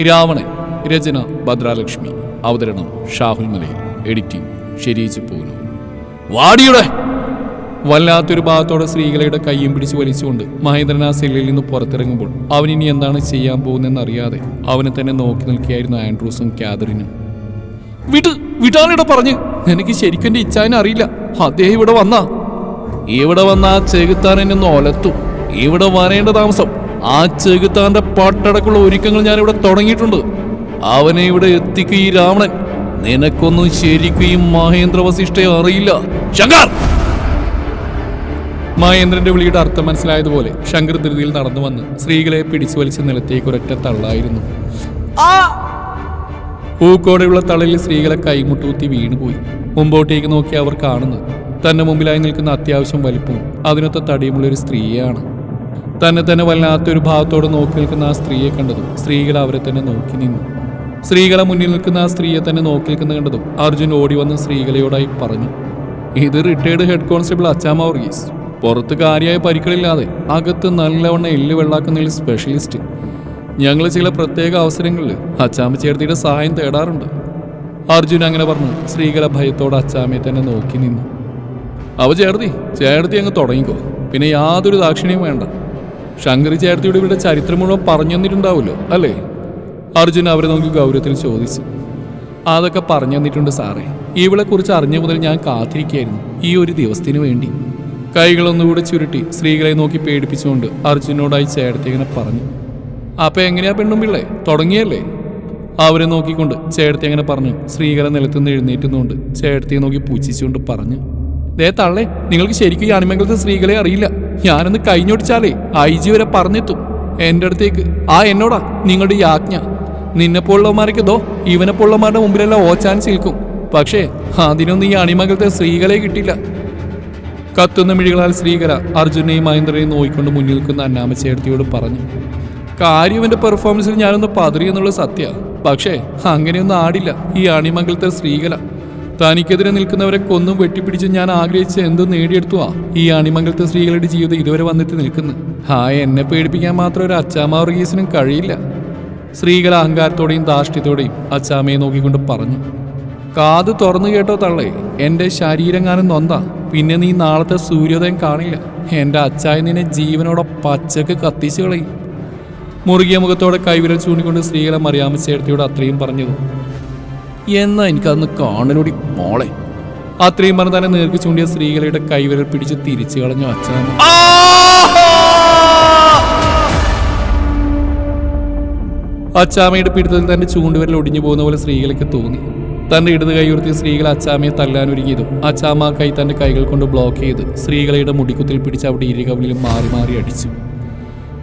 രാവണൻ രചന ഭദ്രാലക്ഷ്മി. അവതരണം ഷാഹുൽ മലയിൽ. എഡിറ്റിംഗ് ശരീച്ച് പൂനു വാടിയുടെ! വല്ലാത്തൊരു ഭാഗത്തോടെ സ്ത്രീകളുടെ കൈയും പിടിച്ച് വലിച്ചുകൊണ്ട് മഹേന്ദ്രൻ ആ സെല്ലിൽ നിന്ന് പുറത്തിറങ്ങുമ്പോൾ അവൻ ഇനി എന്താണ് ചെയ്യാൻ പോകുന്നതെന്ന് അറിയാതെ അവനെ തന്നെ നോക്കി നിൽക്കുകയായിരുന്നു ആൻഡ്രൂസും കാതറിനും. വിട് വിടാനിട പറഞ്ഞ്. എനിക്ക് ശരിക്കും എന്റെ ഇച്ഛാനെ അറിയില്ല. അദ്ദേഹം ഇവിടെ വന്നാ. ഇവിടെ വന്ന ആ ചെകുത്താൻ എന്നെ ഒന്ന് ഒലത്തു. ഇവിടെ വരേണ്ട താമസം ആ ചെകുത്താന്റെ പട്ടടക്കുള്ള ഒരുക്കങ്ങൾ ഞാൻ ഇവിടെ തുടങ്ങിയിട്ടുണ്ട്. അവനെ ഇവിടെ എത്തിക്കും ഈ രാവണൻ. നിനക്കൊന്നും ശരിക്കും ഈ മഹേന്ദ്ര വസിഷ്ഠയെ അറിയില്ല. ശങ്കർ! മഹേന്ദ്രന്റെ വിളിയുടെ അർത്ഥം മനസ്സിലായതുപോലെ ശങ്കർ ധൃതിയിൽ നടന്നു വന്ന് സ്ത്രീകളെ പിടിച്ചു വലിച്ച നിലത്തേക്ക് ഒരൊറ്റ തള്ളായിരുന്നു. പൂക്കോടെയുള്ള തളയിൽ സ്ത്രീകളെ കൈമുട്ടൂത്തി വീണുപോയി. മുമ്പോട്ടേക്ക് നോക്കി അവർ കാണുന്നു തന്റെ മുമ്പിലായി നിൽക്കുന്ന അത്യാവശ്യം വലിപ്പവും അതിനൊത്ത തടിയുമുള്ള ഒരു സ്ത്രീയാണ് തന്നെ തന്നെ വല്ലാത്തൊരു ഭാവത്തോട് നോക്കി നിൽക്കുന്ന ആ സ്ത്രീയെ കണ്ടതും സ്ത്രീകൾ അവരെ തന്നെ നോക്കി നിന്നു. സ്ത്രീകളെ മുന്നിൽ നിൽക്കുന്ന ആ സ്ത്രീയെ തന്നെ നോക്കി നിൽക്കുന്ന കണ്ടതും അർജുൻ ഓടി വന്ന് സ്ത്രീകളയോടായി പറഞ്ഞു ഇത് retired head constable Achamma Varghese പുറത്ത് കാര്യമായ പരിക്കളില്ലാതെ അകത്ത് നല്ലവണ്ണം എല്ല് വെള്ളാക്കുന്നതിൽ സ്പെഷ്യലിസ്റ്റ് ഞങ്ങൾ ചില പ്രത്യേക അവസരങ്ങളിൽ അച്ചാമ ചേർത്തിയുടെ സഹായം തേടാറുണ്ട്. അർജുൻ അങ്ങനെ പറഞ്ഞു സ്ത്രീകളെ ഭയത്തോടെ അച്ചാമയെ തന്നെ നോക്കി നിന്നു. അവ ചേർത്തി ചേർത്തി അങ്ങ് തുടങ്ങിക്കോ. പിന്നെ യാതൊരു ദാക്ഷിണ്യവും വേണ്ട. ശങ്കരി ചേർത്തിയുടെ ഇവിടെ ചരിത്രം മുഴുവൻ പറഞ്ഞു അല്ലേ? അർജുൻ അവരെ നോക്കി ഗൗരവത്തിൽ ചോദിച്ചു. അതൊക്കെ പറഞ്ഞു തന്നിട്ടുണ്ട് സാറേ. ഇവളെ കുറിച്ച് അറിഞ്ഞ മുതൽ ഞാൻ കാത്തിരിക്കുകയായിരുന്നു ഈ ഒരു ദിവസത്തിന് വേണ്ടി. കൈകളൊന്നുകൂടെ ചുരുട്ടി സ്ത്രീകളെ നോക്കി പേടിപ്പിച്ചുകൊണ്ട് അർജുനോടായി ചേർത്തി ഇങ്ങനെ പറഞ്ഞു. അപ്പോൾ എങ്ങനെയാ പെണ്ണും പിള്ളേ തുടങ്ങിയല്ലേ? അവരെ നോക്കിക്കൊണ്ട് ചേട്ടത്തി അങ്ങനെ പറഞ്ഞു. സ്ത്രീകളെ നിലത്തുനിന്ന് എഴുന്നേറ്റുന്നുകൊണ്ട് ചേട്ടത്തിയെ നോക്കി പൂച്ചിച്ചുകൊണ്ട് പറഞ്ഞു. ദേ തള്ളേ നിങ്ങൾക്ക് ശരിക്കും ഈ അണിമംഗലത്തെ സ്ത്രീകളെ അറിയില്ല. ഞാനൊന്ന് കഴിഞ്ഞോടിച്ചാലേ ഐ ജി വരെ പറഞ്ഞെത്തും. എന്റെ അടുത്തേക്ക്. ആ എന്നോടാ നിങ്ങളുടെ ഈ ആജ്ഞ. നിന്നെപ്പോലുള്ളവന്മാരൊക്കെ ദോ ഇവനെപ്പോലുള്ളവന്മാരുടെ മുമ്പിലെല്ലാം ഓച്ചാൻ നിൽക്കും പക്ഷേ അതിനൊന്നും ഈ അണിമകളത്തെ സ്ത്രീകളെ കിട്ടില്ല. കത്തുന്ന മിഴികളാൽ ശ്രീകര അർജുനെയും മഹേന്ദ്രനെയും നോയിക്കൊണ്ട് മുന്നിൽ നിൽക്കുന്ന അന്നാമച്ചേർത്തിയോട് പറഞ്ഞു കാര്യം പെർഫോമൻസിൽ ഞാനൊന്ന് പതറി എന്നുള്ള സത്യ. പക്ഷേ അങ്ങനെയൊന്നും ആടില്ല. ഈ അണിമംഗലത്തെ ശ്രീകല തനിക്കെതിരെ നിൽക്കുന്നവരെ കൊന്നും വെട്ടിപ്പിടിച്ച് ഞാൻ ആഗ്രഹിച്ച് എന്തും നേടിയെടുത്തുവാ. ഈ അണിമംഗലത്തെ സ്ത്രീകളുടെ ജീവിതം ഇതുവരെ വന്നിട്ട് നിൽക്കുന്നു. ആ എന്നെ പേടിപ്പിക്കാൻ മാത്രം ഒരു അച്ചാമ വർഗീസിനും കഴിയില്ല. സ്ത്രീകൾ അഹങ്കാരത്തോടെയും ധാർഷ്ട്യത്തോടെയും അച്ചാമയെ നോക്കിക്കൊണ്ട് പറഞ്ഞു. കാത് തുറന്നു കേട്ടോ തള്ളേ എന്റെ ശരീരങ്ങാനും നൊന്താ. പിന്നെ നീ നാളത്തെ സൂര്യോദയം കാണില്ല. എന്റെ അച്ചായ നിന്നെ ജീവനോടെ പച്ചക്ക് കത്തിച്ചു കളയും. മുറുകിയ മുഖത്തോടെ കൈവിരൽ ചൂണ്ടിക്കൊണ്ട് സ്ത്രീകളെ മറിയാമ്മ ചേർത്തിയോട് അത്രയും പറഞ്ഞത്. എന്നാ എനിക്കതൊന്ന് കാണനോടി മോളെ. അത്രയും പറഞ്ഞ് തന്നെ നേർക്ക് ചൂണ്ടിയ സ്ത്രീകളുടെ കൈവിരൽ പിടിച്ച് തിരിച്ചു കളഞ്ഞു അച്ഛൻ അച്ചാമ്മയുടെ പിടുത്തത്തിൽ തന്റെ ചൂണ്ടുവിരൽ ഒടിഞ്ഞു പോകുന്ന പോലെ സ്ത്രീകൾക്ക് തോന്നി. തന്റെ ഇടത് കൈ ഉയർത്തിയ സ്ത്രീകൾ അച്ചാമ്മയെ തല്ലാൻ ഒരുങ്ങിയതും അച്ചാമ്മ കൈ തന്റെ കൈകൾ കൊണ്ട് ബ്ലോക്ക് ചെയ്ത് സ്ത്രീകളുടെ മുടിക്കുത്തിൽ പിടിച്ച് അവിടെ ഇരുകവിളിലും മാറി മാറി അടിച്ചു.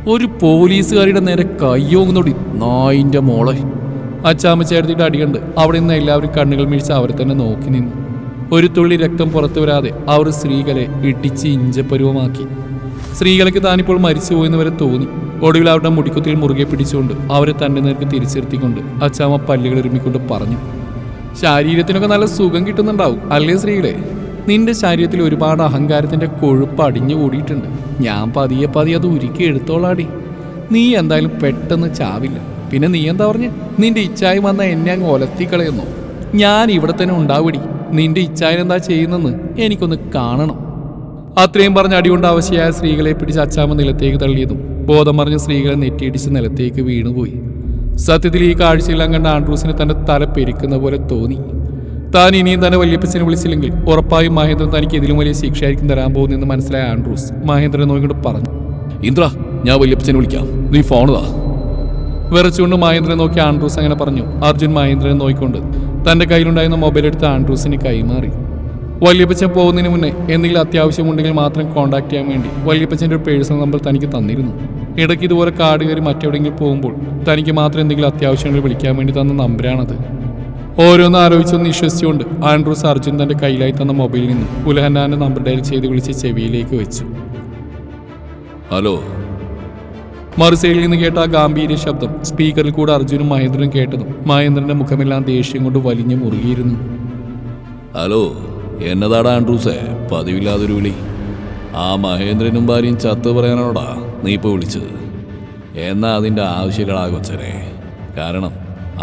ഒരു പോലീസുകാരിയുടെ നേരെ കയ്യോങ്ങുന്നോടി നായിന്റെ മോളെ. അച്ചാമ്മ ചേർത്തിട്ട് അടികണ്ട് അവിടെ നിന്ന് എല്ലാവരും കണ്ണുകൾ മിഴിച്ച് അവരെ തന്നെ നോക്കി നിന്നു. ഒരു തുള്ളി രക്തം പുറത്തു വരാതെ അവർ സ്ത്രീകളെ ഇടിച്ച് ഇഞ്ചപ്പരുവമാക്കി. സ്ത്രീകൾക്ക് താനിപ്പോൾ മരിച്ചുപോയെന്ന് വരെ തോന്നി. ഒടുവിൽ അവരുടെ മുടിക്കുത്തിൽ മുറുകെ പിടിച്ചുകൊണ്ട് അവരെ തന്റെ നേർക്ക് തിരിച്ചിരുത്തിക്കൊണ്ട് അച്ചാമ്മ പല്ലുകൾ ഒരുമിക്കൊണ്ട് പറഞ്ഞു ശരീരത്തിനൊക്കെ നല്ല സുഖം കിട്ടുന്നുണ്ടാവും അല്ലേ സ്ത്രീകളെ? നിന്റെ ശരീരത്തിൽ ഒരുപാട് അഹങ്കാരത്തിന്റെ കൊഴുപ്പ് അടിഞ്ഞു കൂടിയിട്ടുണ്ട്. ഞാൻ പതിയെ പതിയെ അത് ഉരുക്കി എടുത്തോളാടി. നീ എന്തായാലും പെട്ടെന്ന് ചാവില്ല. പിന്നെ നീ എന്താ പറഞ്ഞ്? നിന്റെ ഇച്ഛായി വന്ന എന്നെ അങ്ങ് ഒലത്തിക്കളയുന്നു. ഞാൻ ഇവിടെ തന്നെ ഉണ്ടാവിടി. നിന്റെ ഇച്ഛായൻ എന്താ ചെയ്യുന്നെന്ന് എനിക്കൊന്ന് കാണണം. അത്രയും പറഞ്ഞ് അടികൊണ്ട് സ്ത്രീകളെ പിടിച്ച് അച്ചാമ്മ നിലത്തേക്ക് തള്ളിയതും ബോധം പറഞ്ഞ സ്ത്രീകളെ നെറ്റിയിടിച്ച് നിലത്തേക്ക് വീണുപോയി. സത്യത്തിൽ ഈ കാഴ്ചയെല്ലാം കണ്ട ആൻഡ്രൂസിന് തന്റെ തല പെരുക്കുന്ന പോലെ തോന്നി. താൻ ഇനിയും തന്നെ വല്യപ്പച്ചനെ വിളിച്ചില്ലെങ്കിൽ ഉറപ്പായും മഹേന്ദ്രൻ തനിക്ക് ഇതിലും വലിയ ശിക്ഷയായിരിക്കും തരാൻ പോകുന്നെന്ന് മനസ്സിലായ ആൻഡ്രൂസ് മഹേന്ദ്രനെ നോക്കിക്കൊണ്ട് പറഞ്ഞു. ഇന്ദ്ര ഞാൻ വല്യപ്പച്ചനെ വിളിക്കാം. നീ ഫോണതാ വിറച്ചുകൊണ്ട് മഹേന്ദ്രനെ നോക്കി ആൻഡ്രൂസ് അങ്ങനെ പറഞ്ഞു. അർജുൻ മഹേന്ദ്രനെ നോക്കിക്കൊണ്ട് തന്റെ കയ്യിലുണ്ടായിരുന്ന മൊബൈൽ എടുത്ത് ആൻഡ്രൂസിന് കൈമാറി വല്യപ്പച്ചൻ പോകുന്നതിന് മുന്നേ എന്തെങ്കിലും അത്യാവശ്യമുണ്ടെങ്കിൽ മാത്രം കോൺടാക്ട് ചെയ്യാൻ വേണ്ടി വല്യപ്പച്ചന്റെ ഒരു പേഴ്സണൽ നമ്പർ തനിക്ക് തന്നിരുന്നു. ഇടയ്ക്ക് ഇതുപോലെ കാട് കയറി മറ്റെവിടെയെങ്കിലും പോകുമ്പോൾ തനിക്ക് മാത്രം എന്തെങ്കിലും അത്യാവശ്യങ്ങൾ വിളിക്കാൻ വേണ്ടി തന്ന നമ്പരാണത്. ഓരോന്ന് ആലോചിച്ചൊന്ന് വിശ്വസിച്ചുകൊണ്ട് ആൻഡ്രൂസ് അർജുൻ തന്റെ കയ്യിലായി തന്ന മൊബൈലിൽ നിന്ന് ഉലഹന്നാന്റെ നമ്പർ ഡയൽ ചെയ്ത് വിളിച്ച് ചെവിയിലേക്ക് വെച്ചു. ഹലോ. മറുസൈഡിൽ നിന്ന് കേട്ട ആ ഗാംഭീര്യ ശബ്ദം സ്പീക്കറിൽ കൂടെ അർജുനും മഹേന്ദ്രനും കേട്ടതും മഹേന്ദ്രന്റെ മുഖമെല്ലാം ദേഷ്യം കൊണ്ട് വലിഞ്ഞു മുറുകിയിരുന്നു. ഹലോ എന്നതാടാ ആൻഡ്രൂസേ? പതിവില്ലാതൊരു വിളി. ആ മഹേന്ദ്രനും ഭാര്യയും ചത്ത് പറയാനോടാ നീ ഇപ്പോൾ വിളിച്ചത്? എന്നാ അതിന്റെ ആവശ്യമില്ലടാ കൊച്ചനെ. കാരണം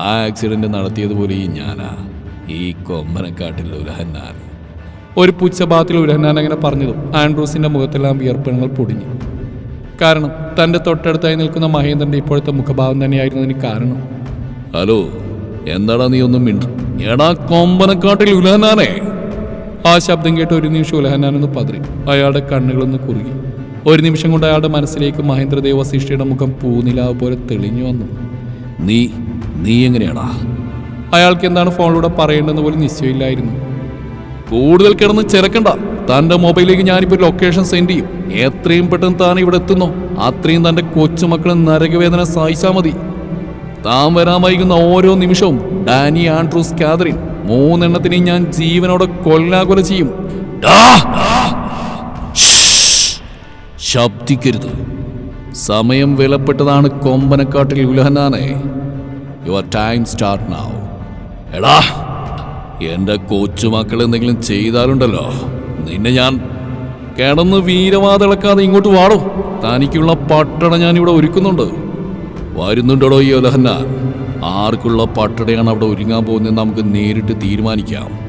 ആ ആക്സിഡന്റ് നടത്തിയതുപോലെ ഈ ഞാനാ. ഈ കൊമ്പനക്കാട്ടിൽ ഉലഹന്നാൻ. ഒരു പുച്ഛഭാഗത്തിൽ ഉരഹന്നാൻ അങ്ങനെ പറഞ്ഞതും ആൻഡ്രൂസിന്റെ മുഖത്തെല്ലാം വിയർപ്പണങ്ങൾ പൊടിഞ്ഞു. കാരണം തന്റെ തൊട്ടടുത്തായി നിൽക്കുന്ന മഹേന്ദ്രന്റെ ഇപ്പോഴത്തെ മുഖഭാവം തന്നെയായിരുന്നതിന് കാരണം. ഹലോ എന്താടാ നീ ഒന്നും മിണ്ട? എടാ കൊമ്പനക്കാട്ടിൽ ഉലഹനാനേ. ആ ശബ്ദം കേട്ട് ഒരു നിമിഷം ഉലഹനാനൊന്ന് പതറി. അയാളുടെ കണ്ണുകളൊന്ന് കുറുകി. ഒരു നിമിഷം കൊണ്ട് അയാളുടെ മനസ്സിലേക്ക് മഹേന്ദ്രദേവ ശിഷ്ടിയുടെ മുഖം പൂനിലാവ് പോലെ തെളിഞ്ഞു വന്നു. നീ നീ എങ്ങനെയാടാ? അയാൾക്ക് എന്താണ് ഫോണിലൂടെ പറയേണ്ടതെന്ന് പോലും നിശ്ചയമില്ലായിരുന്നു. കൂടുതൽ കിടന്ന് ചിരക്കണ്ട. തന്റെ മൊബൈലിലേക്ക് ഞാനിപ്പോ ലൊക്കേഷൻ സെൻഡ് ചെയ്യും. എത്രയും പെട്ടെന്ന് താൻ ഇവിടെ എത്തുന്നു. അത്രയും തന്റെ കൊച്ചുമക്കളെ നരകവേദന സഹിച്ചാ മതി. താൻ വരാൻ വൈകുന്ന ഓരോ നിമിഷവും ഡാനി ആൻഡ്രൂസ് കാതറിൻ മൂന്നെണ്ണത്തിനെയും ഞാൻ ജീവനോടെ കൊല്ലാകൊല ചെയ്യും. ശബ്ദിക്കരുത്. സമയം വിലപ്പെട്ടതാണ് കൊമ്പനക്കാട്ടിൽ ഉലഹനാനെ യുവർ ടൈം സ്റ്റാർട്ട് നാവ് എടാ എന്റെ കൊച്ചുമക്കൾ എന്തെങ്കിലും ചെയ്താലുണ്ടല്ലോ. നിന്നെ ഞാൻ കിടന്ന് വീരവാതിളക്കാതെ ഇങ്ങോട്ട് വാടോ. തനിക്കുള്ള പട്ടട ഞാൻ ഇവിടെ ഒരുക്കുന്നുണ്ട്. വരുന്നുണ്ടോ ഈ ഒലഹന്നാൻ ആർക്കുള്ള പട്ടടയാണ് അവിടെ ഒരുങ്ങാൻ പോകുന്നത് നമുക്ക് നേരിട്ട് തീരുമാനിക്കാം.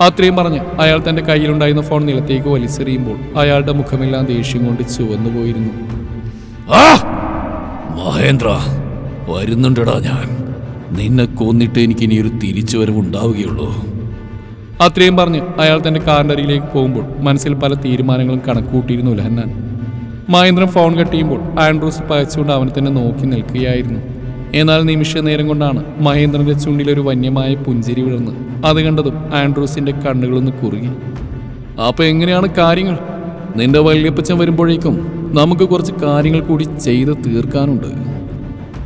അത്രയും പറഞ്ഞ് അയാൾ തന്റെ കയ്യിലുണ്ടായിരുന്ന ഫോൺ നിലത്തേക്ക് വലിച്ചെറിയുമ്പോൾ അയാളുടെ മുഖമെല്ലാം ദേഷ്യം കൊണ്ട് ചുവന്നു പോയിരുന്നു. ആ! മഹേന്ദ്ര വരുന്നുണ്ടടാ ഞാൻ. നിന്നെ കൊന്നിട്ട് എനിക്ക് ഇനി ഒരു തിരിച്ചുവരവ് ഉണ്ടാവുകയുള്ളൂ അത്രയും പറഞ്ഞ് അയാൾ തന്റെ കാറിന്റെ അരികിലേക്ക് പോകുമ്പോൾ മനസ്സിൽ പല തീരുമാനങ്ങളും കണക്കൂട്ടിയിരുന്നു ലഹന്നാൻ മഹേന്ദ്രൻ ഫോൺ കട്ട് ചെയ്യുമ്പോൾ ആൻഡ്രൂസ് പയച്ചുകൊണ്ട് അവനെ തന്നെ നോക്കി നിൽക്കുകയായിരുന്നു. എന്നാൽ നിമിഷ നേരം കൊണ്ടാണ് മഹേന്ദ്രന്റെ ചുണ്ടിൽ ഒരു വന്യമായ പുഞ്ചിരി വിടർന്ന് അത് കണ്ടതും ആൻഡ്രൂസിന്റെ കണ്ണുകളൊന്ന് കുറുകി. അപ്പൊ എങ്ങനെയാണ് കാര്യങ്ങൾ? നിന്റെ വല്യപ്പച്ചൻ വരുമ്പോഴേക്കും നമുക്ക് കുറച്ച് കാര്യങ്ങൾ കൂടി ചെയ്ത് തീർക്കാനുണ്ട്.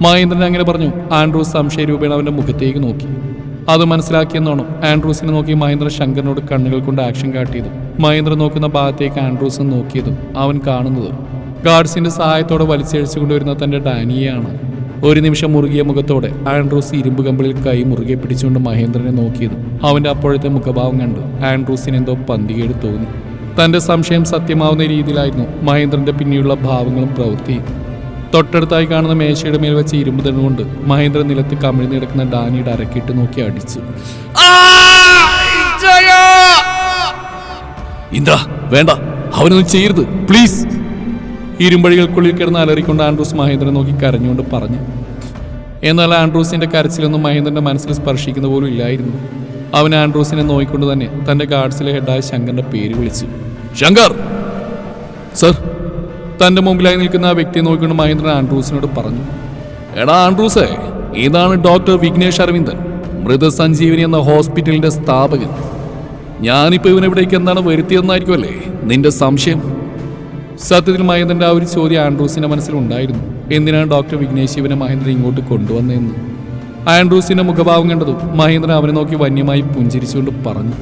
മഹേന്ദ്രൻ അങ്ങനെ പറഞ്ഞു. ആൻഡ്രൂസ് സംശയരൂപേണ അവന്റെ മുഖത്തേക്ക് നോക്കി. അത് മനസ്സിലാക്കിയെന്നോണം ആൻഡ്രൂസിനെ നോക്കി മഹേന്ദ്ര ശങ്കറിനോട് കണ്ണുകൾ കൊണ്ട് ആക്ഷൻ കാട്ടിയത്. മഹേന്ദ്ര നോക്കുന്ന ഭാഗത്തേക്ക് ആൻഡ്രൂസ് നോക്കിയതും അവൻ കാണുന്നത് ഗാർഡ്സിന്റെ സഹായത്തോടെ വലിച്ചഴിച്ചു കൊണ്ടുവരുന്ന തന്റെ ഡാനിയെയാണ്. ഒരു നിമിഷം മുറുകിയ മുഖത്തോടെ ആൻഡ്രൂസ് ഇരുമ്പ് കമ്പിളിൽ കൈ മുറുകെ പിടിച്ചുകൊണ്ട് മഹേന്ദ്രനെ നോക്കിയത് അവന്റെ അപ്പോഴത്തെ മുഖഭാവം കണ്ട്. ആൻഡ്രൂസിന് എന്തോ പന്തികേട് തോന്നി. തന്റെ സംശയം സത്യമാവുന്ന രീതിയിലായിരുന്നു മഹേന്ദ്രന്റെ പിന്നെയുള്ള ഭാവങ്ങളും പ്രവൃത്തിയും തൊട്ടടുത്തായി കാണുന്ന മേശയുടെ മേൽ വെച്ച് ഇരുമ്പ് തണ്ണുകൊണ്ട് മഹേന്ദ്ര നിലത്ത് കമിഴ്ന്നു കിടക്കുന്ന ഡാനിയുടെ അരക്കിട്ട് നോക്കി അടിച്ചു. ഇന്ദ്ര വേണ്ട. അവനൊന്നും ചെയ്യരുത്. പ്ലീസ് ഇരുമ്പഴികൾക്കുള്ളിൽ കിടന്ന് അലറിക്കൊണ്ട് ആൻഡ്രൂസ് മഹേന്ദ്രൻ നോക്കി കരഞ്ഞുകൊണ്ട് പറഞ്ഞു. എന്നാൽ ആൻഡ്രൂസിന്റെ കരച്ചിലൊന്നും മഹേന്ദ്രന്റെ മനസ്സിൽ സ്പർശിക്കുന്ന പോലും ഇല്ലായിരുന്നു. അവൻ ആൻഡ്രൂസിനെ നോയിക്കൊണ്ട് തന്നെ തന്റെ ഗാർഡ്സിലെ ഹെഡായ ശങ്കറിന്റെ പേര് വിളിച്ചു. ശങ്കർ! സർ തന്റെ മുമ്പിലായി നിൽക്കുന്ന ആ വ്യക്തിയെ നോക്കിക്കൊണ്ട് മഹേന്ദ്രൻ ആൻഡ്രൂസിനോട് പറഞ്ഞു എടാ ആൻഡ്രൂസേ ഇതാണ് ഡോക്ടർ വിഘ്നേഷ് അരവിന്ദൻ മൃതസഞ്ജീവനി എന്ന ഹോസ്പിറ്റലിന്റെ സ്ഥാപകൻ. ഞാനിപ്പോ ഇവനെവിടേക്ക് എന്താണ് വരുത്തിയെന്നായിരിക്കുമല്ലേ നിന്റെ സംശയം? സത്യത്തിൽ മഹേന്ദ്രന്റെ ആ ഒരു ചോദ്യം ആൻഡ്രൂസിന്റെ മനസ്സിലുണ്ടായിരുന്നു എന്തിനാണ് ഡോക്ടർ വിഘ്നേഷ് ഇവനെ മഹേന്ദ്രൻ ഇങ്ങോട്ട് കൊണ്ടുവന്നതെന്ന്? ആൻഡ്രൂസിന്റെ മുഖഭാവം കണ്ടതും മഹേന്ദ്രൻ അവനെ നോക്കി വന്യമായി പുഞ്ചിരിച്ചുകൊണ്ട് പറഞ്ഞു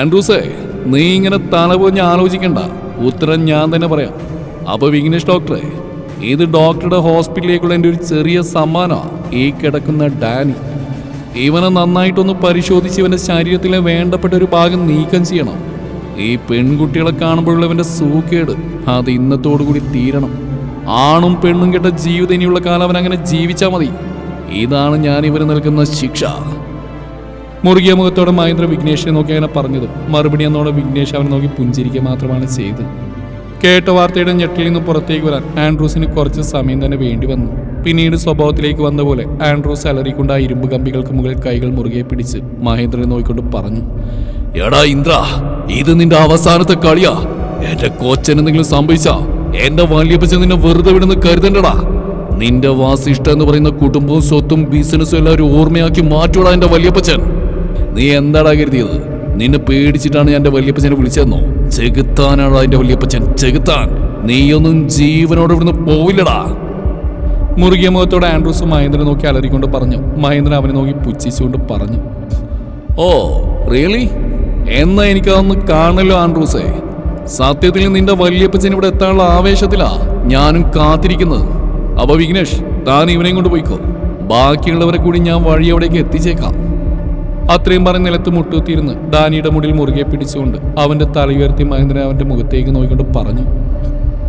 ആൻഡ്രൂസേ നീ ഇങ്ങനെ തല തലപോഞ്ഞ് ആലോചിക്കണ്ട. ഉത്തരം ഞാൻ തന്നെ പറയാം. അപ്പൊ വിഘ്നേഷ് ഡോക്ടറെ ഇത് ഡോക്ടറുടെ ഹോസ്പിറ്റലിലേക്കുള്ള എന്റെ ഒരു ചെറിയ സമ്മാനമാണ് ഈ കിടക്കുന്ന ഡാനി. ഇവനെ നന്നായിട്ടൊന്ന് പരിശോധിച്ച് ഇവന്റെ ശരീരത്തിലെ വേണ്ടപ്പെട്ട ഒരു ഭാഗം നീക്കം ചെയ്യണം. ഈ പെൺകുട്ടികളെ കാണുമ്പോഴുള്ള ഇവന്റെ സൂക്കേട് അത് ഇന്നത്തോടു കൂടി തീരണം. ആണും പെണ്ണും കെട്ട ജീവിതം ഇനിയുള്ള കാലം അവൻ അങ്ങനെ ജീവിച്ചാൽ മതി. ഇതാണ് ഞാൻ ഇവന് നൽകുന്ന ശിക്ഷ. മുറുകിയ മുഖത്തോടെ മഹേന്ദ്ര വിഘ്നേഷിനെ നോക്കി അങ്ങനെ പറഞ്ഞത്. മറുപടി എന്നോടെ വിഘ്നേഷ് അവനെ നോക്കി പുഞ്ചിരിക്കുക മാത്രമാണ് ചെയ്തത്. കേട്ട വാർത്തയുടെ ഞെട്ടിൽ നിന്ന് പുറത്തേക്ക് വരാൻ ആൻഡ്രൂസിന് കുറച്ച് സമയം തന്നെ വേണ്ടി വന്നു. പിന്നീട് സ്വഭാവത്തിലേക്ക് വന്ന പോലെ ആൻഡ്രൂസ് അലറിക്കൊണ്ട് ഇരുമ്പ് കമ്പികൾക്ക് മുകളിൽ കൈകൾ മുറുകെ പിടിച്ച് മഹേന്ദ്രനെ നോക്കിക്കൊണ്ട് പറഞ്ഞു എടാ ഇന്ദ്ര ഇത് നിന്റെ അവസാനത്തെ കളിയാ. എന്റെ കോച്ചൻ എന്തെങ്കിലും സംഭവിച്ചാ? എന്റെ വല്യപ്പച്ച നിന്നെ വെറുതെ വിടുന്ന് കരുതണ്ടടാ. നിന്റെ വാസിഷ്ട എന്ന് പറയുന്ന കുടുംബവും സ്വത്തും ബിസിനസ്സും ഒരു ഓർമ്മയാക്കി മാറ്റൂടാ എന്റെ വല്യപ്പച്ചൻ. നീ എന്താടാ കരുതിയത്? നിന്നെ പേടിച്ചിട്ടാണ് ഞാൻ എന്റെ വല്യപ്പച്ചനെ വിളിച്ചതെന്നോ? ചെകുത്താനാടാ അതിന്റെ വലിയപ്പച്ചൻ. ചെകുത്താൻ. നീയൊന്നും ജീവനോട് ഇവിടുന്ന് പോവില്ലടാ. മുറുകിയ മുഖത്തോടെ ആൻഡ്രൂസ് മഹേന്ദ്രനെ നോക്കി അലറിക്കൊണ്ട് പറഞ്ഞു. മഹേന്ദ്രൻ അവനെ നോക്കി പുച്ഛിച്ചുകൊണ്ട് പറഞ്ഞു. Oh really? എന്നാ എനിക്കതൊന്ന് കാണല്ലോ ആൻഡ്രൂസേ. സത്യത്തിൽ നിന്റെ വലിയപ്പച്ചൻ ഇവിടെ എത്താനുള്ള ആവേശത്തിലാ ഞാനും കാത്തിരിക്കുന്നത്. അപ്പൊ വിഘ്നേഷ് താൻ ഇവനെയും കൊണ്ട് പോയിക്കോ. ബാക്കിയുള്ളവരെ കൂടി ഞാൻ വഴി അവിടേക്ക് എത്തിച്ചേക്കാം. അത്രയും പറഞ്ഞ് നിലത്ത് മുട്ടുകുത്തിയിരുന്ന് ഡാനിയുടെ മുടിയിൽ മുറുകെ പിടിച്ചുകൊണ്ട് അവന്റെ തല ഉയർത്തി മഹേന്ദ്രൻ അവന്റെ മുഖത്തേക്ക് നോക്കിക്കൊണ്ട് പറഞ്ഞു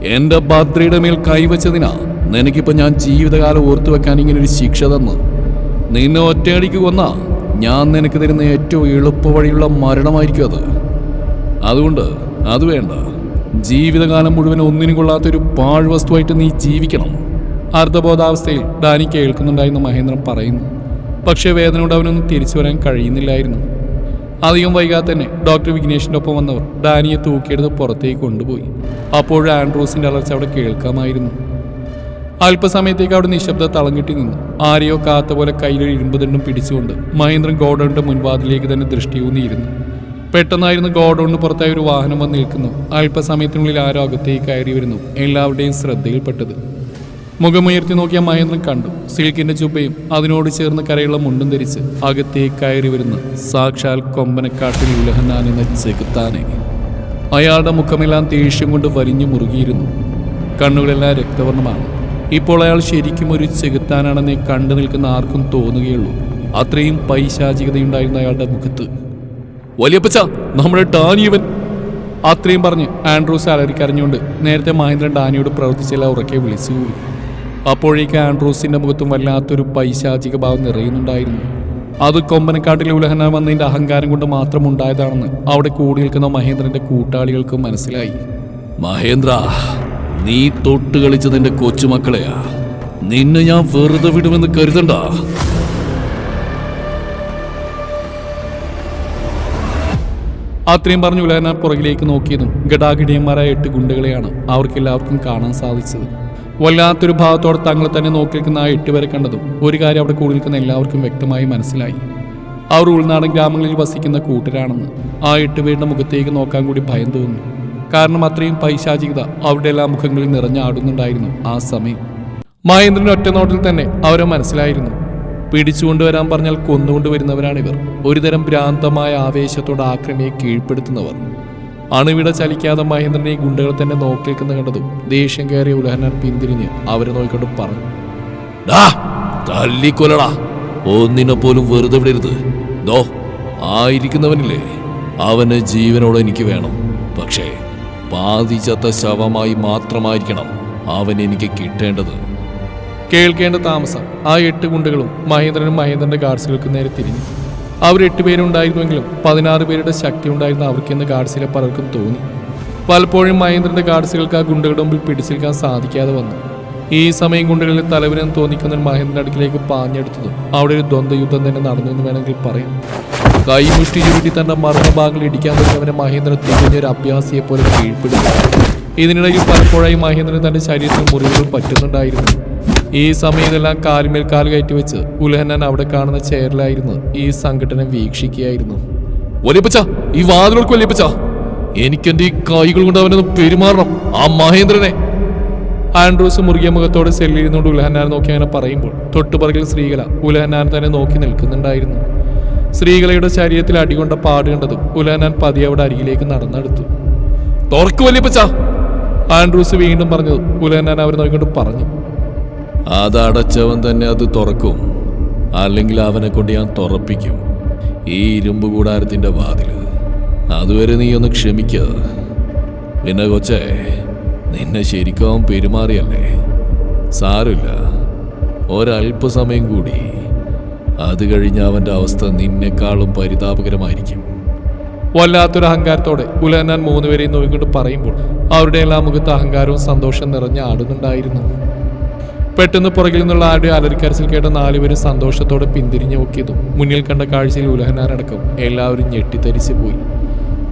എന്റെ ഭദ്രയുടെ മേൽ കൈവച്ചതിനാ നിനക്കിപ്പോ ഞാൻ ജീവിതകാലം ഓർത്തു വെക്കാൻ ഇങ്ങനെ ഒരു ശിക്ഷ തന്നു നിന്നെ ഒറ്റയടിക്ക് കൊന്ന ഞാൻ നിനക്ക് തരുന്ന ഏറ്റവും എളുപ്പ വഴിയുള്ള മരണമായിരിക്കും അത്. അതുകൊണ്ട് അത് വേണ്ട. ജീവിതകാലം മുഴുവൻ ഒന്നിനും കൊള്ളാത്തൊരു പാഴ്വസ്തുവായിട്ട് നീ ജീവിക്കണം. അർദ്ധബോധാവസ്ഥയിൽ ഡാനി കേൾക്കുന്നുണ്ടായിരുന്നു മഹേന്ദ്രൻ പറയുന്നു. പക്ഷേ വേദനയോട് അവനൊന്നും തിരിച്ചു വരാൻ കഴിയുന്നില്ലായിരുന്നു. അധികം വൈകാതെ തന്നെ ഡോക്ടർ വിഘ്നേഷിന്റെ ഒപ്പം വന്നവർ ഡാനിയെ തൂക്കിയെടുത്ത് പുറത്തേക്ക് കൊണ്ടുപോയി. അപ്പോൾ ആൻഡ്രൂസിന്റെ അലർച്ച അവിടെ കേൾക്കാമായിരുന്നു. അല്പസമയത്തേക്ക് അവിടെ നിശബ്ദ തളം നിന്നു. ആരെയോ കാത്ത പോലെ കയ്യിലൊരു ഇരുമ്പുദണ്ടും പിടിച്ചുകൊണ്ട് മഹേന്ദ്രൻ ഗോഡൌണിന്റെ മുൻവാതിലേക്ക് തന്നെ ദൃഷ്ടി ദൃഷ്ടിയൂന്നിയിരുന്നു പെട്ടെന്നായിരുന്നു ഗോഡൌണിന് പുറത്തായി ഒരു വാഹനം വന്ന് നിൽക്കുന്നു. അല്പസമയത്തിനുള്ളിൽ ആരോ അകത്തേക്ക് കയറി വരുന്നു. എല്ലാവരുടെയും ശ്രദ്ധയിൽപ്പെട്ടത്. മുഖമുയർത്തി നോക്കിയ മഹേന്ദ്രൻ കണ്ടു. സിൽക്കിന്റെ ചുബയും അതിനോട് ചേർന്ന് കരയുള്ള മുണ്ടും ധരിച്ച് അകത്തേക്ക് കയറി വരുന്ന സാക്ഷാൽ കൊമ്പനക്കാട്ടിൽ ഉലഹനാൻ എന്ന ചെകുത്താനെ. അയാളുടെ മുഖമെല്ലാം ദേഷ്യം കൊണ്ട് വരിഞ്ഞു മുറുകിയിരുന്നു. കണ്ണുകളെല്ലാം രക്തവർണമാണ്. ഇപ്പോൾ അയാൾ ശരിക്കും ഒരു ചെകുത്താനാണെന്നേ കണ്ടു നിൽക്കുന്ന ആർക്കും തോന്നുകയുള്ളൂ. അത്രയും പൈശാചികതയുണ്ടായിരുന്നു അയാളുടെ മുഖത്ത്. വലിയപ്പച്ച നമ്മുടെ ടാനിയവൻ അത്രയും പറഞ്ഞ് ആൻഡ്രൂസ് അലറിക്കരഞ്ഞുകൊണ്ട് നേരത്തെ മഹേന്ദ്രൻ ഡാനിയോട് പ്രവർത്തിച്ചെല്ലാം ഉറക്കെ വിളിച്ചു അപ്പോഴേക്ക് ആൻഡ്രൂസിന്റെ മുഖത്തും വല്ലാത്തൊരു പൈശാചിക ഭാവം നിറയുന്നുണ്ടായിരുന്നു. അത് കൊമ്പനക്കാട്ടിലെ ഉലഹന വന്നതിന്റെ അഹങ്കാരം കൊണ്ട് മാത്രം ഉണ്ടായതാണെന്ന് അവിടെ കൂടി നിൽക്കുന്ന മഹേന്ദ്രന്റെ കൂട്ടാളികൾക്ക് മനസ്സിലായി. മഹേന്ദ്ര നീ തൊട്ട് കളിച്ച നിന്റെ കൊച്ചുമക്കളെയാ. നിന്നെ ഞാൻ വെറുതെ വിടുമെന്ന് കരുതണ്ട. അത്രയും പറഞ്ഞു ഉലഹന പുറകിലേക്ക് നോക്കിയതും ഗടാഗിടിയന്മാരായ എട്ട് ഗുണ്ടകളെയാണ് അവർക്കെല്ലാവർക്കും കാണാൻ സാധിച്ചത്. വല്ലാത്തൊരു ഭാവത്തോടെ തങ്ങൾ തന്നെ നോക്കിയിരിക്കുന്ന ആ ആ എട്ടുപേരെ കണ്ടതും ഒരു കാര്യം അവിടെ കൂടി നിൽക്കുന്ന എല്ലാവർക്കും വ്യക്തമായി മനസ്സിലായി. അവർ ഉൾനാടൻ ഗ്രാമങ്ങളിൽ വസിക്കുന്ന കൂട്ടരാണെന്ന്. ആ എട്ടുപേരുടെ മുഖത്തേക്ക് നോക്കാൻ കൂടി ഭയം തോന്നി. കാരണം അത്രയും പൈശാചികത അവരുടെ എല്ലാ മുഖങ്ങളിൽ നിറഞ്ഞാടുന്നുണ്ടായിരുന്നു ആ സമയം. മഹേന്ദ്രൻ ഒറ്റ നോട്ടിൽ തന്നെ അവരെ മനസ്സിലായിരുന്നു. പിടിച്ചുകൊണ്ടുവരാൻ പറഞ്ഞാൽ കൊന്നുകൊണ്ടുവരുന്നവരാണിവർ ഒരുതരം ഭ്രാന്തമായ ആവേശത്തോടെ ആക്രമിയെ കീഴ്പ്പെടുത്തുന്നവർ. അണുവിട ചലിക്കാതെ മഹേന്ദ്രനെ ഈ ഗുണ്ടകൾ തന്നെ നോക്കി കണ്ടതും ദേഷ്യം കയറിയ ഉലഹനാൻ പിന്തിരിഞ്ഞ് അവരെ നോക്കിക്കൊണ്ട് പറഞ്ഞു ഡാ തല്ലിക്കൊല്ലടാ ഒന്നിനെ പോലും വെറുതെ വിടരുത്. ദോ ആയിരിക്കുന്നവനില്ലേ? അവന് ജീവനോടെ എനിക്ക് വേണം. പക്ഷേ പാതിച്ചത്ത ശവമായി മാത്രമായിരിക്കണം അവൻ എനിക്ക് കിട്ടേണ്ടത്. കേൾക്കേണ്ട താമസം ആ എട്ട് ഗുണ്ടകളും മഹേന്ദ്രനും മഹേന്ദ്രന്റെ ഗാർഡ്സുകൾക്ക് നേരെ തിരിഞ്ഞു. അവർ എട്ടുപേരുണ്ടായിരുന്നുവെങ്കിലും പതിനാറ് പേരുടെ ശക്തി ഉണ്ടായിരുന്ന അവർക്കെന്ന് ഗാർഡ്സിലെ പലർക്കും തോന്നി. പലപ്പോഴും മഹേന്ദ്രന്റെ ഗാർഡ്സുകൾക്ക് ആ ഗുണ്ടകളുടെ മുമ്പിൽ പിടിച്ചെടുക്കാൻ സാധിക്കാതെ വന്നു. ഈ സമയം ഗുണ്ടകളിൽ തലവനെന്ന് തോന്നിക്കുന്ന മഹേന്ദ്രന്റെ അടുക്കിലേക്ക് പാഞ്ഞെടുത്തതും അവിടെ ഒരു ദ്വന്ദ്വയുദ്ധം തന്നെ നടന്നു എന്ന് വേണമെങ്കിൽ പറയാം. കൈമുഷ്ടി ചുരുട്ടി തന്റെ മർമ്മഭാഗങ്ങൾ ഇടിക്കാൻ തുടങ്ങിയവനെ മഹേന്ദ്രൻ തികഞ്ഞൊരു അഭ്യാസിയെ പോലെ കീഴ്പ്പെടുത്തി. ഇതിനിടയിൽ പലപ്പോഴായി മഹേന്ദ്രൻ തന്റെ ശരീരത്തിൽ മുറിവുകൾ പറ്റുന്നുണ്ടായിരുന്നു. ഈ സമയത്തെല്ലാം കാൽമേൽ കാൽ കയറ്റി വെച്ച് ഉലഹന്നൻ അവിടെ കാണുന്ന ചെയറിലായിരുന്നു ഈ സംഘടന വീക്ഷിക്കുകയായിരുന്നു. വലിയപ്പച്ച ഈ വാതിലുകൾക്ക് വലിയപ്പച്ച എനിക്കെന്റെ ഈ കൈകൾ കൊണ്ട് അവനൊന്ന് പെരുമാറണം ആ മഹേന്ദ്രനെ. ആൻഡ്രൂസ് മുറുകിയ മുഖത്തോടെ സെല്ലിരുന്നുകൊണ്ട് ഉലഹന്നാൻ നോക്കി അങ്ങനെ പറയുമ്പോൾ തൊട്ടുപറകിൽ ശ്രീകല ഉലഹന്നാൻ തന്നെ നോക്കി നിൽക്കുന്നുണ്ടായിരുന്നു. ശ്രീകലയുടെ ശരീരത്തിൽ അടികൊണ്ട പാട് കണ്ടതും ഉലഹന്നാൻ പതിയെ അവിടെ അരികിലേക്ക് നടന്നെടുത്തു. തോർക്കു വലിയപ്പച്ച ആൻഡ്രൂസ് വീണ്ടും പറഞ്ഞത് ഉലഹന്നാൻ അവരെ നോക്കിക്കൊണ്ട് പറഞ്ഞു. അതടച്ചവൻ തന്നെ അത് തുറക്കും. അല്ലെങ്കിൽ അവനെ കൊണ്ട് ഞാൻ തുറപ്പിക്കും. ഈ ഇരുമ്പ് കൂടാരത്തിന്റെ വാതിൽ. അതുവരെ നീ ഒന്ന് ക്ഷമിക്ക. പിന്നെ കൊച്ചേ നിന്നെ ശരിക്കും പെരുമാറിയല്ലേ? സാരമില്ല. ഒരല്പസമയം കൂടി. അത് കഴിഞ്ഞ അവന്റെ അവസ്ഥ നിന്നെക്കാളും പരിതാപകരമായിരിക്കും. വല്ലാത്തൊരു അഹങ്കാരത്തോടെ ഉലഹന്നാൻ മൂന്നുപേരെയും നോക്കിക്കൊണ്ട് പറയുമ്പോൾ അവരുടെ എല്ലാ മുഖത്ത് അഹങ്കാരവും സന്തോഷം നിറഞ്ഞ ആടുന്നുണ്ടായിരുന്നു. പെട്ടെന്ന് പുറകിൽ നിന്നുള്ള ആരുടെ അലറിക്കരച്ചിൽ കേട്ട നാലുപേരും സന്തോഷത്തോടെ പിന്തിരിഞ്ഞു നോക്കിയതും മുന്നിൽ കണ്ട കാഴ്ചയിൽ ഉലഹനാരടക്കം എല്ലാവരും ഞെട്ടിത്തരിച്ചു പോയി.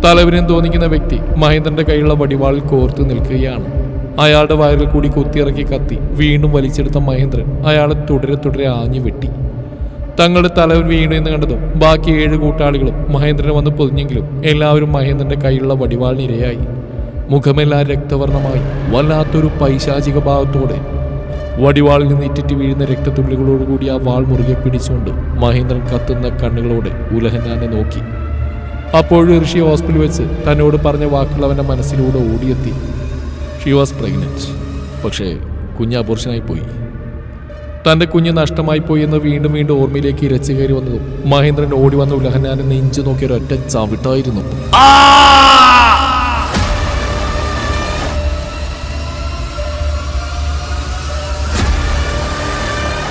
തലവിനും തോന്നിക്കുന്ന വ്യക്തി മഹേന്ദ്രന്റെ കൈയുള്ള വടിവാളിൽ കോർത്തു നിൽക്കുകയാണ്. അയാളുടെ വയറിൽ കൂടി കുത്തിയിറക്കി കത്തി വീണ്ടും വലിച്ചെടുത്ത മഹേന്ദ്രൻ അയാളെ തുടരെ തുടരെ ആഞ്ഞു വെട്ടി. തങ്ങളുടെ തലവൻ വീണു എന്ന് കണ്ടതും ബാക്കി ഏഴ് കൂട്ടാളികളും മഹേന്ദ്രനെ വന്ന് പൊതിഞ്ഞെങ്കിലും എല്ലാവരും മഹേന്ദ്രന്റെ കയ്യിലുള്ള വടിവാളിനിരയായി മുഖമെല്ലാം രക്തവർണമായി വല്ലാത്തൊരു പൈശാചിക ഭാവത്തോടെ വടിവാളിൽ നിന്ന് ഇറ്റിറ്റ് വീഴുന്ന രക്തത്തുള്ളികളോടുകൂടി ആ വാൾ മുറുകെ പിടിച്ചുകൊണ്ട് മഹേന്ദ്രൻ കത്തുന്ന കണ്ണുകളോടെ ഉലഹനാനെ നോക്കി. അപ്പോഴും ഋഷി ഹോസ്പിറ്റലിൽ വെച്ച് തന്നോട് പറഞ്ഞ വാക്കുകൾ അവന്റെ മനസ്സിലൂടെ ഓടിയെത്തി. ഷി വാസ് പ്രഗ്നന്റ് പക്ഷേ കുഞ്ഞ് അപോർഷനായി പോയി. തന്റെ കുഞ്ഞ് നഷ്ടമായി പോയി എന്ന് വീണ്ടും വീണ്ടും ഓർമ്മയിലേക്ക് ഇരച്ചു കയറി വന്നതും മഹേന്ദ്രൻ ഓടി വന്ന ഉലഹനാനെ നെഞ്ചു നോക്കിയൊരൊറ്റ ചവിട്ടായിരുന്നു.